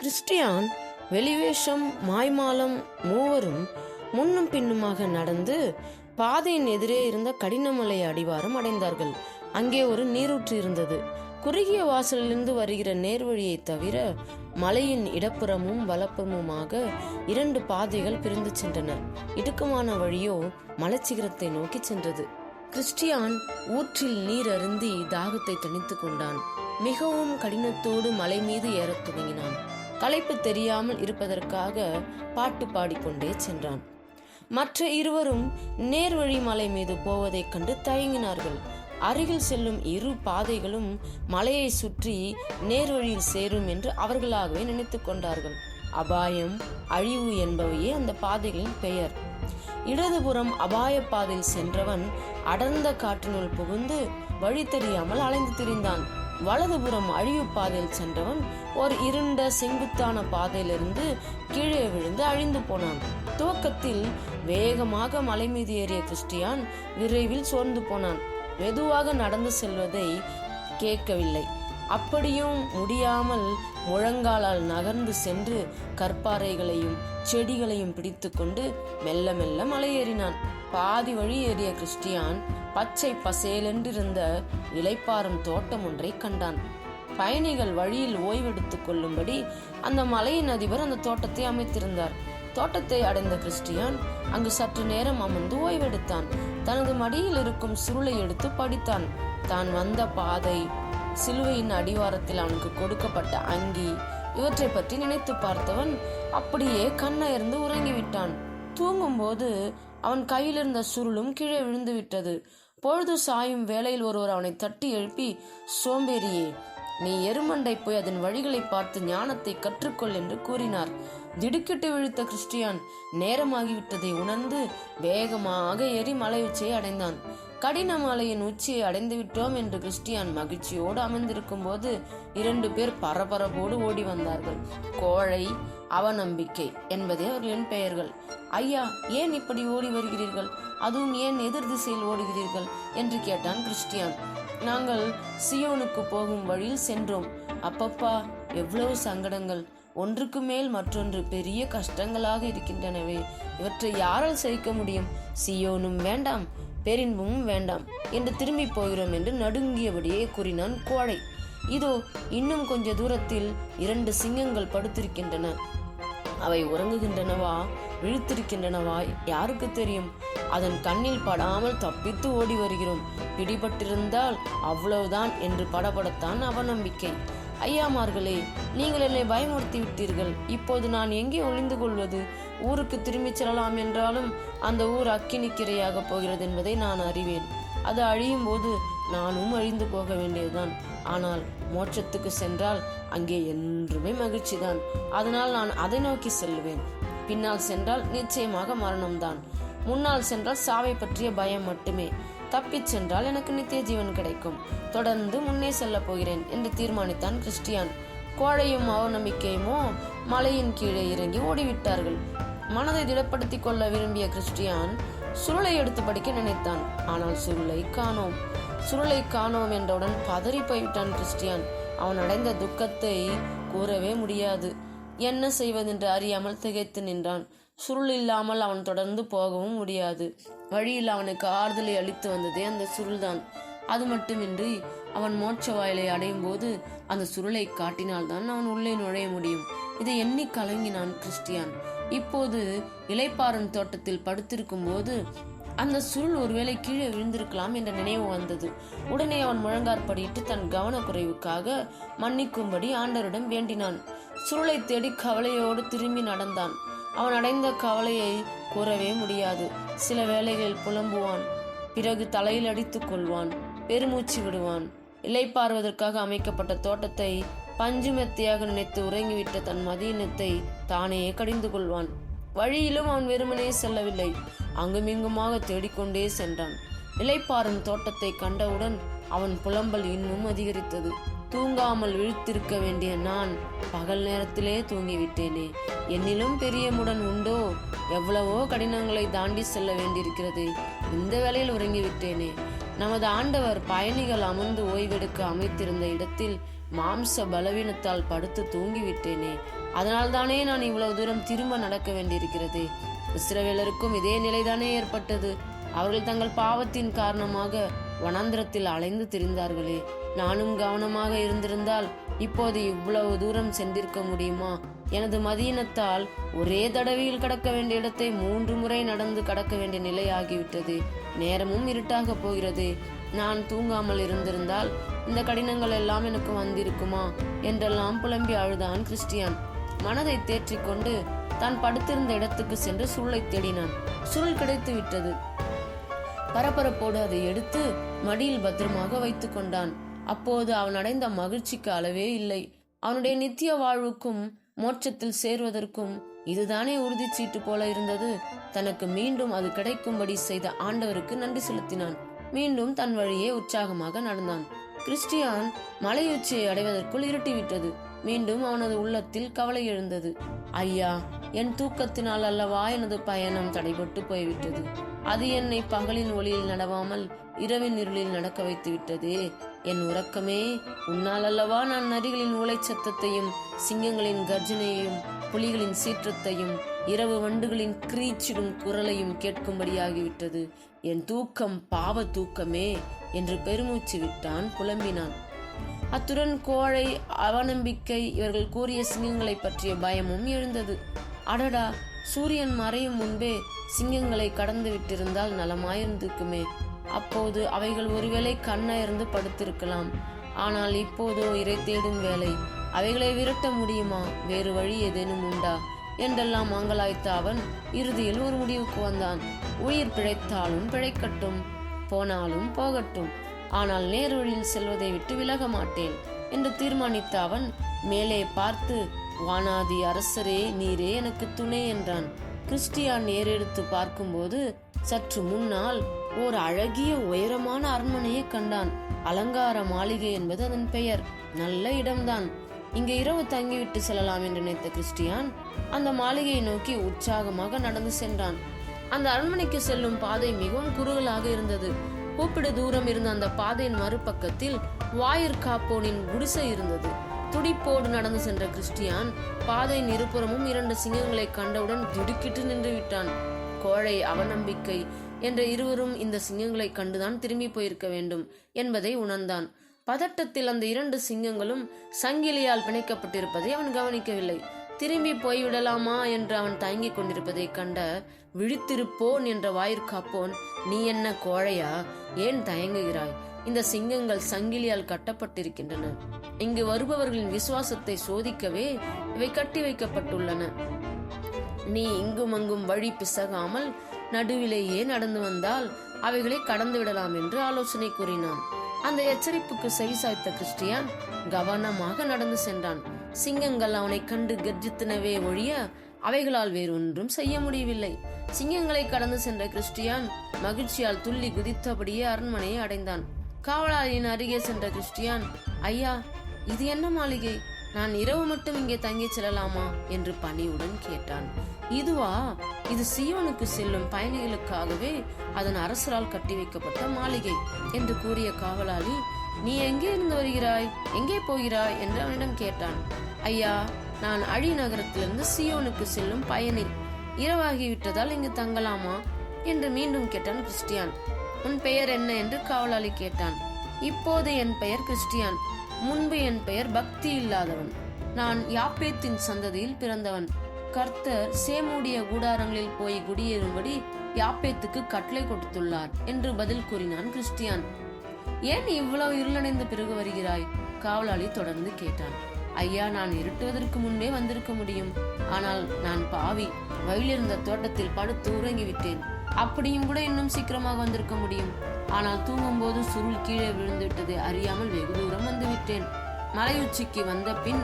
Christian வெளிவேஷம் மாய்மாலம் மூவரும் முன்னும் பின்னுமாக நடந்து பாதையின் எதிரே இருந்த கடினமலை அடிவாரம் அடைந்தார்கள். அங்கே ஒரு நீரூற்று இருந்தது. குறுகிய வாசலிலிருந்து வருகிற நேர்வழியை தவிர மலையின் இடப்புறமும் வலப்புறமுமாக இரண்டு பாதைகள் பிரிந்து சென்றன. இடுக்கமான வழியோ மலைச்சிகரத்தை நோக்கி சென்றது. கிறிஸ்டியான் ஊற்றில் நீர் அருந்தி தாகத்தை தணித்துக் கொண்டான். மிகவும் கடினத்தோடு மலை மீது ஏறத் தொடங்கினான். களைப்பு தெரியாமல் இருப்பதற்காக பாட்டு பாடிக்கொண்டே சென்றான். மற்ற இருவரும் நேர்வழி மலை மீது போவதைக் கண்டு தயங்கினார்கள். அருகில் செல்லும் இரு பாதைகளும் மலையை சுற்றி நேர்வழியில் சேரும் என்று அவர்களாகவே நினைத்துக் கொண்டார்கள். அபாயம் அழிவு என்பவையே அந்த பாதைகளின் பெயர். இடதுபுறம் அபாய பாதையில் சென்றவன் அடர்ந்த காற்றினுள் புகுந்து வழி தெரியாமல் அலைந்து திரிந்தான். வலதுபுறம் அழிவு பாதையில் சென்றவன் ஒரு இருண்ட செங்குத்தான பாதையிலிருந்து கீழே விழுந்து அழிந்து போனான். துவக்கத்தில் வேகமாக மலை மீது ஏறிய கிறிஸ்டியான் விரைவில் சோர்ந்து போனான். மெதுவாக நடந்து செல்வதை கேட்கவில்லை. அப்படியும் முடியாமல் முழங்காலால் நகர்ந்து சென்று கற்பாறைகளையும் செடிகளையும் பிடித்துக்கொண்டு மெல்ல மெல்ல மலையேறினான் பாதி வழி ஏறிய கிறிஸ்டியான் பச்சை பசேலென்றிருந்த இலைப்பாறும் தோட்டம் ஒன்றை கண்டான். பயணிகள் வழியில் ஓய்வெடுத்துக் கொள்ளும்படி அந்த மலையின் அதிபர் அந்த தோட்டத்தை அமைத்திருந்தார். தோட்டத்தை அடைந்த கிறிஸ்டியான் அங்கு சற்று நேரம் அமர்ந்து ஓய்வெடுத்தான். தனது மடியில் இருக்கும் சுருளை எடுத்து படித்தான். தான் வந்த பாதை சிலுவையின் அடிவாரத்தில் அவனுக்கு கொடுக்கப்பட்ட அங்கி இவற்றை பற்றி நினைத்து பார்த்தவன் அப்படியே கண்ணயர்ந்து உறங்கிவிட்டான். தூங்கும்போது அவன் கையில் இருந்த சுருளும் கீழே விழுந்து விட்டது. பொழுது சாயும் வேளையில் ஒருவர் அவனை தட்டி எழுப்பி சோம்பேறியே நீ எருமண்டை போய் அதன் வழிகளை பார்த்து ஞானத்தை கற்றுக்கொள் என்று கூறினார். திடுக்கிட்டு விழுத்த கிறிஸ்டியான் நேரமாகிவிட்டதை உணர்ந்து வேகமாக ஏறி மலை உச்சியை அடைந்தான். கடின மலையின் உச்சியை அடைந்து விட்டோம் என்று கிறிஸ்டியான் மகிழ்ச்சியோடு அமர்ந்திருக்கும் போது இரண்டு பேர் பரபரப்போடு ஓடி வந்தார்கள். கோழை அவநம்பிக்கை என்பதே அவர்களின் பெயர்கள். ஐயா ஏன் இப்படி ஓடி வருகிறீர்கள்? அதுவும் ஏன் எதிர் திசையில் ஓடுகிறீர்கள்? என்று கேட்டான் கிறிஸ்டியான். நாங்கள் சியோனுக்கு போகும் வழியில் சென்றோம். அப்பப்பா எவ்வளவு சங்கடங்கள். ஒன்றுக்கு மேல் மற்றொன்று பெரிய கஷ்டங்களாக இருக்கின்றனவே. இவற்றை யாரால் சகிக்க முடியும்? சியோனும் வேண்டாம் பேரின்பமும் வேண்டாம் என்று திரும்பி போகிறோம் என்று நடுங்கியபடியே கூறினான் கோழை இதோ இன்னும் கொஞ்ச தூரத்தில் இரண்டு சிங்கங்கள் படுத்திருக்கின்றன. அவை உறங்குகின்றனவா விழித்திருக்கின்றனவா யாருக்கு தெரியும்? அதன் கண்ணில் படாமல் தப்பித்து ஓடி வருகிறோம். பிடிபட்டிருந்தால் அவ்வளவுதான் என்று படபடத்தான் அவநம்பிக்கை. ஐயாமார்களே நீங்கள் என்னை பயமுறுத்தி விட்டீர்கள் இப்போது நான் எங்கே ஒளிந்து கொள்வது? ஊருக்கு திரும்பிச் செல்லலாம் என்றாலும் அந்த ஊர் அக்கினிக்கிரையாக போகிறது என்பதை நான் அறிவேன். அது அழியும் போது நானும் அழிந்து போக வேண்டியதுதான். ஆனால் மோட்சத்துக்கு சென்றால் அங்கே என்றுமே மகிழ்ச்சிதான். அதனால் நான் அதை நோக்கி செல்லுவேன் பின்னால் சென்றால் நிச்சயமாக மரணம்தான். முன்னால் சென்றால் சாவை பற்றிய பயம் மட்டுமே. தப்பிச் சென்றால் எனக்கு நித்திய ஜீவன் கிடைக்கும். தொடர்ந்து முன்னே செல்லப் போகிறேன் என்று தீர்மானித்தான் கிறிஸ்டியான். கோழையும் அவநம்பிக்கையுமோ மலையின் கீழே இறங்கி ஓடிவிட்டார்கள். மனதை திடப்படுத்திக் கொள்ள விரும்பிய கிறிஸ்டியான் சுருளை எடுத்து படிக்க நினைத்தான். ஆனால் சுருளை காணோம். சுருளை காணோம் என்றவுடன் பதறி போய்விட்டான் கிறிஸ்டியான். அவன் அடைந்த துக்கத்தை கூறவே முடியாது. என்ன செய்வதென்று அறியாமல் திகைத்து நின்றான். சுருள் இல்லாமல் அவன் தொடர்ந்து போகவும் முடியாது. வழியில் அவனுக்கு ஆறுதலை அளித்து வந்ததே அந்த சுருள்தான். அது மட்டுமின்றி அவன் மோட்ச வாயிலை அடையும் போது அந்த சுருளை காட்டினால்தான் அவன் உள்ளே நுழைய முடியும். இதை எண்ணி கலங்கினான் கிறிஸ்டியான். இப்போது இலைப்பாறன் தோட்டத்தில் படுத்திருக்கும் போது அந்த சுருள் ஒருவேளை கீழே விழுந்திருக்கலாம் என்ற நினைவு வந்தது. உடனே அவன் முழங்காற்படியிட்டு தன் கவனக்குறைவுக்காக மன்னிக்கும்படி ஆண்டரிடம் வேண்டினான். சுருளை தேடி கவலையோடு திரும்பி நடந்தான். அவன் அடைந்த கவலையை கூறவே முடியாது. சில வேளைகளில் புலம்புவான். பிறகு தலையில் அடித்துக் கொள்வான். பெருமூச்சு விடுவான். இலைப்பாறுவதற்காக அமைக்கப்பட்ட தோட்டத்தை பஞ்சுமெத்தையாக நினைத்து உறங்கிவிட்ட தன் மதியினத்தை தானே கடிந்து கொள்வான். வழியிலும் அவன் வெறுமனே செல்லவில்லை. அங்குமிங்குமாக தேடிக்கொண்டே சென்றான். இலைப்பாறும் தோட்டத்தை கண்டவுடன் அவன் புலம்பல் இன்னும் அதிகரித்தது. தூங்காமல் விழித்திருக்க வேண்டிய நான் பகல் நேரத்திலே தூங்கிவிட்டேனே. என்னிலும் பெரிய முடன் உண்டோ? எவ்வளவோ கடினங்களை தாண்டி செல்ல வேண்டியிருக்கிறது. இந்த வேளையில் உறங்கிவிட்டேனே. நமது ஆண்டவர் பயணிகள் அமர்ந்து ஓய்வெடுக்க அமைத்திருந்த இடத்தில் மாம்ச பலவீனத்தால் படுத்து தூங்கிவிட்டேனே. அதனால்தானே நான் இவ்வளவு தூரம் திரும்ப நடக்க வேண்டியிருக்கிறது. இஸ்ரவேலருக்கும் இதே நிலைதானே ஏற்பட்டது. அவர்கள் தங்கள் பாவத்தின் காரணமாக வனாந்திரத்தில் அலைந்து திரிந்தார்களே. நானும் கவனமாக இருந்திருந்தால் இப்போது இவ்வளவு தூரம் சென்றிருக்க முடியுமா? எனது மதியினத்தால் ஒரே தடவையில் கடக்க வேண்டிய இடத்தை மூன்று முறை நடந்து கடக்க வேண்டிய நிலை ஆகிவிட்டது. நேரமும் இருட்டாக போகிறது. நான் தூங்காமல் இருந்திருந்தால் இந்த கடினங்கள் எல்லாம் எனக்கு வந்திருக்குமா? என்றெல்லாம் புலம்பி அழுதான் கிறிஸ்டியான். மனதை தேற்றிக்கொண்டு தான் படுத்திருந்த இடத்துக்கு சென்று சுருளை தேடினான். சுருள் கிடைத்து விட்டது. பரபரப்போடு அதை எடுத்து மடியில் பத்திரமாக வைத்து கொண்டான். அப்போது அவன் அடைந்த மகிழ்ச்சிக்கு அளவே இல்லை. அவனுடைய நித்திய வாழ்வுக்கும் மோட்சத்தில் சேர்வதற்கும் இதுதானே உறுதி சீட்டு போல இருந்தது. தனக்கு மீண்டும் அது கிடைக்கும்படி செய்த ஆண்டவருக்கு நன்றி செலுத்தினான். மீண்டும் தன் வழியே உற்சாகமாக நடந்தான். கிறிஸ்டியான் மலையுச்சியை அடைவதற்குள் இருட்டிவிட்டது. மீண்டும் அவனது உள்ளத்தில் கவலை எழுந்தது. ஐயா என் தூக்கத்தினால் அல்லவா எனது பயணம் தடைபட்டு போய்விட்டது? அது என்னை பகலின் ஒளியில் நடவாமல் இரவின் இருளில் நடக்க வைத்து விட்டதே என் உறக்கமே உன்னால் அல்லவா நான் நரிகளின் ஊளை சத்தத்தையும் சிங்கங்களின் கர்ஜனையையும் புலிகளின் சீற்றத்தையும் இரவு வண்டுகளின் கிரீச்சிடும் குரலையும் கேட்கும்படியாகிவிட்டது. என் தூக்கம் பாவ தூக்கமே என்று பெருமூச்சு விட்டான் புலம்பினான். அத்துடன் கோழை அவநம்பிக்கை இவர்கள் கூறிய சிங்கங்களை பற்றிய பயமும் எழுந்தது. அடடா சூரியன் மறையும் முன்பே சிங்கங்களை கடந்து விட்டிருந்தால் நலமாயிருந்திருக்குமே. அப்போது அவைகள் ஒருவேளை கண்ணயர்ந்து படுத்திருக்கலாம். ஆனால் இப்போதோ இறை தேடும் வேலை அவைகளை விரட்ட முடியுமா? வேறு வழி ஏதேனும் உண்டா? என்றெல்லாம் ஆங்கலாய்த்த அவன் இறுதியில் ஒரு முடிவுக்கு வந்தான். உயிர் பிழைத்தாலும் பிழைக்கட்டும் போனாலும் போகட்டும். ஆனால் நேர்வழியில் செல்வதை விட்டு விலக மாட்டேன் என்று தீர்மானித்த அவன் மேலே பார்த்து வானாதி அரசரே நீரே எனக்கு துணை என்றான். கிறிஸ்டியான் நேரெடுத்து பார்க்கும்போது சற்று முன்னால் ஓர் அழகிய உயரமான அரண்மனையை கண்டான். அலங்கார மாளிகை என்பது அதன் பெயர். நல்ல இடம்தான். இங்கே இரவு தங்கிவிட்டு செல்லலாம் என்று நினைத்த கிறிஸ்டியான் அந்த மாளிகையை நோக்கி உற்சாகமாக நடந்து சென்றான். அந்த அரண்மனைக்கு செல்லும் பாதை மிகவும் குறுகலாக இருந்தது. கூப்பிட தூரம் இருந்த அந்த பாதையின் மறுபக்கத்தில் வாயிற் காப்போனின் குடிசை இருந்தது. துடிப்போடு நடந்து சென்ற கிறிஸ்டியான் பாதையின் இருபுறமும் இரண்டு சிங்கங்களை கண்டவுடன் திடுக்கிட்டு நின்று விட்டான். கோழை அவநம்பிக்கை என்ற இருவரும் இந்த சிங்கங்களை கண்டுதான் திரும்பி போயிருக்க வேண்டும் என்பதை உணர்ந்தான். பதட்டத்தில் அந்த இரண்டு சிங்கங்களும் சங்கிலியால் பிணைக்கப்பட்டிருப்பதை அவன் கவனிக்கவில்லை. திரும்பி போய்விடலாமா என்று அவன் தயங்கிக் கொண்டிருப்பதை கண்ட விழித்திருப்போன் என்ற வாயிற்காப்போன் நீ என்ன கோழையா? ஏன் தயங்குகிறாய்? இந்த சிங்கங்கள் சங்கிலியால் கட்டப்பட்டிருக்கின்றன. இங்கு வருபவர்களின் விசுவாசத்தை சோதிக்கவே இவை கட்டி வைக்கப்பட்டுள்ளன. நீ இங்கும் அங்கும் வழி பிசகாமல் நடுவிலேயே நடந்து வந்தால் அவைகளை கடந்து விடலாம் என்று ஆலோசனை கூறினான். அந்த எச்சரிப்புக்கு செவிசாய்த்த கிறிஸ்டியான் கவனமாக நடந்து சென்றான். சிங்கங்கள் அவனை கண்டு கர்ஜித்தனவே ஒழிய அவைகளால் வேறொன்றும் செய்ய முடியவில்லை. சிங்கங்களை கடந்து சென்ற கிறிஸ்டியான் மகிழ்ச்சியால் துள்ளி குதித்தபடியே அரண்மனையை அடைந்தான். காவலாளியின் அருகே சென்ற கிறிஸ்டியான் ஐயா இது என்ன மாளிகை? நான் இரவு மட்டும் இங்கே தங்கி செல்லலாமா? என்று பணியுடன் கேட்டான். இதுவா? இது சியோனுக்கு செல்லும் பயணிகளுக்காகவே அதன் அரசரால் கட்டி வைக்கப்பட்ட மாளிகை என்று கூறிய காவலாளி நீ எங்கே இருந்து வருகிறாய்? எங்கே போகிறாய்? என்று அவனிடம் கேட்டான். ஐயா நான் அழி நகரத்திலிருந்து சியோனுக்கு செல்லும் பயணி. இரவாகிவிட்டதால் இங்கு தங்கலாமா? என்று மீண்டும் கேட்டான் கிறிஸ்டியான். உன் பெயர் என்ன? என்று காவலாளி கேட்டான். இப்போது என் பெயர் கிறிஸ்டியான். முன்பு என் பெயர் பக்தி இல்லாதவன் நான் யாப்பேத்தின் சந்ததியில் பிறந்தவன். கர்த்தர் சேமுடைய கூடாரங்களில் போய் குடியேறும்படி யாப்பேத்துக்கு கட்டளை கொடுத்துள்ளார் என்று பதில் கூறினான் கிறிஸ்டியான். ஏன் இவ்வளவு இருளடைந்த பிறகு வருகிறாய்? காவலாளி தொடர்ந்து கேட்டான். ஐயா நான் இருட்டுவதற்கு முன்பே வந்திருக்க முடியும். ஆனால் நான் பாவி வயலிருந்த தோட்டத்தில் படுத்து உறங்கிவிட்டேன். அப்படியும் கூட இன்னும் சீக்கிரமாக வந்திருக்க முடியும். ஆனால் தூங்கும்போது சுருள் கீழே விழுந்து விட்டதை அறியாமல் வெகு தூரம் வந்துவிட்டேன். மலையுச்சிக்கு வந்த பின்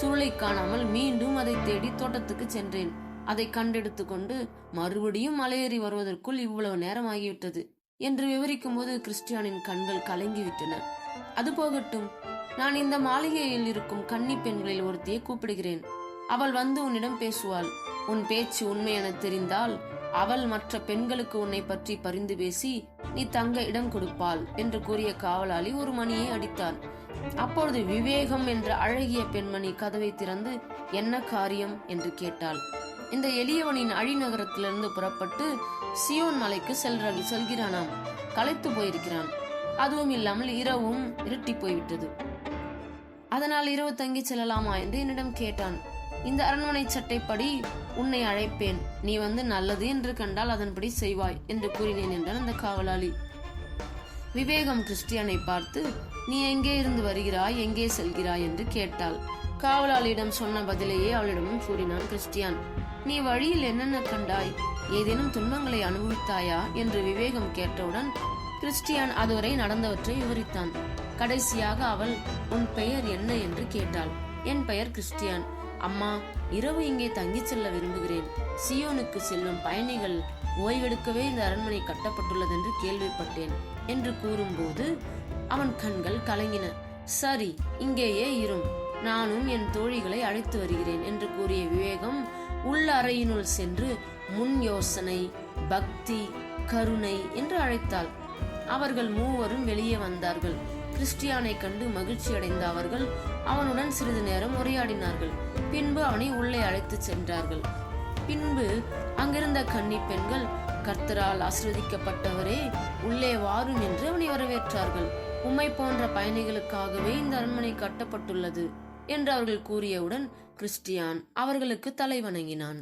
சுருளை காணாமல் மீண்டும் அதை தேடி தோட்டத்துக்கு சென்றேன். அதை கண்டெடுத்து கொண்டு மறுபடியும் மலையேறி வருவதற்குள் இவ்வளவு நேரம் ஆகிவிட்டது என்று விவரிக்கும் போது கிறிஸ்டியானின் கண்கள் கலங்கிவிட்டன. அது போகட்டும். நான் இந்த மாளிகையில் இருக்கும் கன்னி பெண்களில் ஒருத்தியை கூப்பிடுகிறேன். அவள் வந்து உன்னிடம் பேசுவாள். உன் பேச்சு உண்மை என தெரிந்தால் அவள் மற்ற பெண்களுக்கு உன்னை பற்றி பரிந்து பேசி நீ தங்க இடம் கொடுப்பாள் என்று கூறிய காவலாளி ஒரு மணியை அடித்தாள் அப்பொழுது விவேகம் என்ற அழகிய பெண்மணி கதவை திறந்து என்ன காரியம்? என்று கேட்டாள். இந்த எளியவனின் அழிநகரத்திலிருந்து புறப்பட்டு சியோன் மலைக்கு செல்ற செல்கிறானாம். களைத்து போயிருக்கிறான். அதுவும் இல்லாமல் இரவும் இருட்டி போய்விட்டது. அதனால் இரவு தங்கி செல்லலாமா? என்று என்னிடம் கேட்டான். இந்த அரண்மனை சட்டைப்படி உன்னை அழைப்பேன். நீ வந்து நல்லது என்று கண்டால் அதன்படி செய்வாய் என்று கூறினேன் என்றான் அந்த காவலாளி. விவேகம் கிறிஸ்டியனை பார்த்து நீ எங்கே இருந்து வருகிறாய்? எங்கே செல்கிறாய்? என்று கேட்டாள். காவலாளியிடம் சொன்ன பதிலையே அவளிடமும் கூறினான் கிறிஸ்டியான். நீ வழியில் என்னென்ன கண்டாய்? ஏதேனும் துன்பங்களை அனுபவித்தாயா? என்று விவேகம் கேட்டவுடன் கிறிஸ்டியான் அதுவரை நடந்தவற்றை விவரித்தான். கடைசியாக அவள் உன் பெயர் என்ன? என்று கேட்டாள். என் பெயர் கிறிஸ்டியான். அம்மா இரவு இங்கே தங்கிச் செல்ல விரும்புகிறேன். சியோனுக்கு செல்லும் பயணிகள் ஓய்வெடுக்கவே இந்த அரண்மனை கட்டப்பட்டுள்ளது என்று கேள்விப்பட்டேன் என்று கூறும்போது அவன் கண்கள் கலங்கின. சரி இங்கேயே இரும். நானும் என் தோழிகளை அழைத்து வருகிறேன் என்று கூறிய விவேகம் உள்ள அறையினுள் சென்று முன் யோசனை பக்தி கருணை என்று அழைத்தாள். அவர்கள் மூவரும் வெளியே வந்தார்கள். கிறிஸ்டியானை கண்டு மகிழ்ச்சி அடைந்த அவர்கள் அவனுடன் சிறிது நேரம் உரையாடினார்கள். பின்பு அவனை உள்ளே அழைத்துச் சென்றார்கள். பின்பு அங்கிருந்த கன்னி பெண்கள் கர்த்தரால் ஆசிர்வதிக்கப்பட்டவரே உள்ளே வாரும் என்று அவனை வரவேற்றார்கள். உம்மை போன்ற பயணிகளுக்காகவே இந்த அரண்மனை கட்டப்பட்டுள்ளது என்று அவர்கள் கூறியவுடன் கிறிஸ்டியான் அவர்களுக்கு தலை வணங்கினான்